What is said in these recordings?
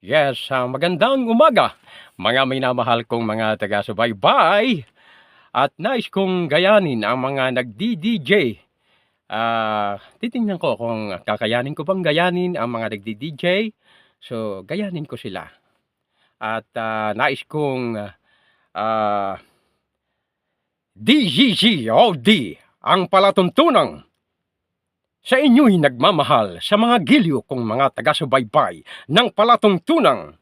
Yes, ah, magandang umaga, mga minamahal kong mga taga-subaybay. At nais kong gayanin ang mga nagdi-DJ. Ah, titingnan ko kung kakayanin ko bang gayanin ang mga nagdi-DJ. So, gayanin ko sila. At ah, nais kong ah, DGGOD ang palatuntunang sa inyo'y nagmamahal sa mga giliw kong mga taga-subaybay ng palatungtunang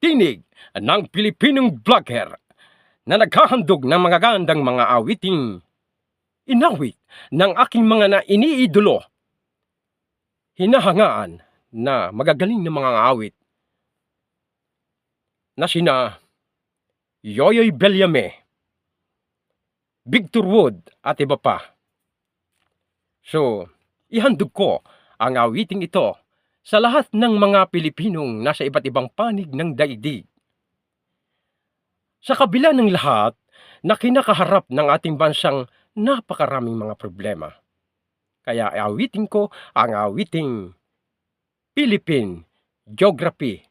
tinig ng Pilipinong vlogger na naghahandog ng mga gandang mga awiting inawit ng aking mga na iniidolo. Hinahangaan na magagaling na mga awit na sina Yoyoy Belyame, Victor Wood at iba pa. So, ihandog ko ang awiting ito sa lahat ng mga Pilipinong nasa iba't ibang panig ng daigdig. Sa kabila ng lahat na kinakaharap ng ating bansang napakaraming mga problema. Kaya awitin ko ang awiting Philippine Geography.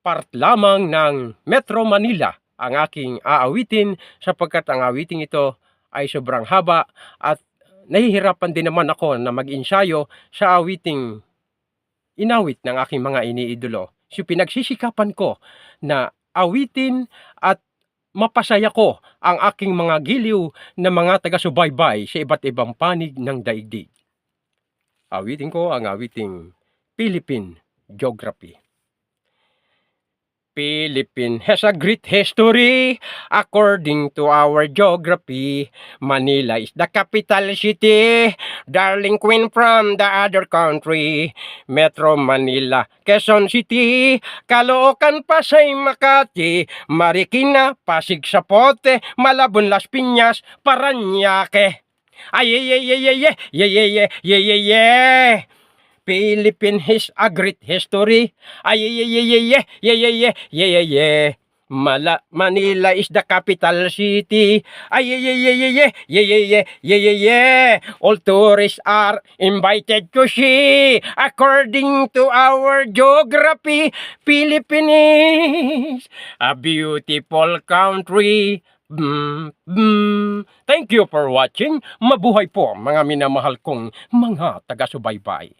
Part lamang ng Metro Manila ang aking aawitin sapagkat ang awiting ito ay sobrang haba at nahihirapan din naman ako na mag-insayo sa awiting inawit ng aking mga iniidolo. So pinagsisikapan ko na awitin at mapasaya ko ang aking mga giliw na mga taga-subaybay sa iba't ibang panig ng daigdig. Awitin ko ang awiting Philippine Geography. Philippine has a great history. According to our geography, Manila is the capital city. Darling queen from the other country. Metro Manila, Quezon City, Caloocan, Pasay, Makati, Marikina, Pasig, Sapote, Malabon, Las Piñas, Paranaque. Ay, ay, ay, ay, ay, ay, ay, ay, ay, ay, ay, ay. Philippine has a great history. Ay, ay, ay, ay, ay, ay, ay, ay, ay, ay, ay. Mala Manila is the capital city. Ay, ay, ay, ay, ay, ay, ay, ay, ay, ay, ay. All tourists are invited to see. According to our geography, Philippines, a beautiful country. Mm, mm. Thank you for watching. Mabuhay po mga minamahal kong mga taga-subaybay.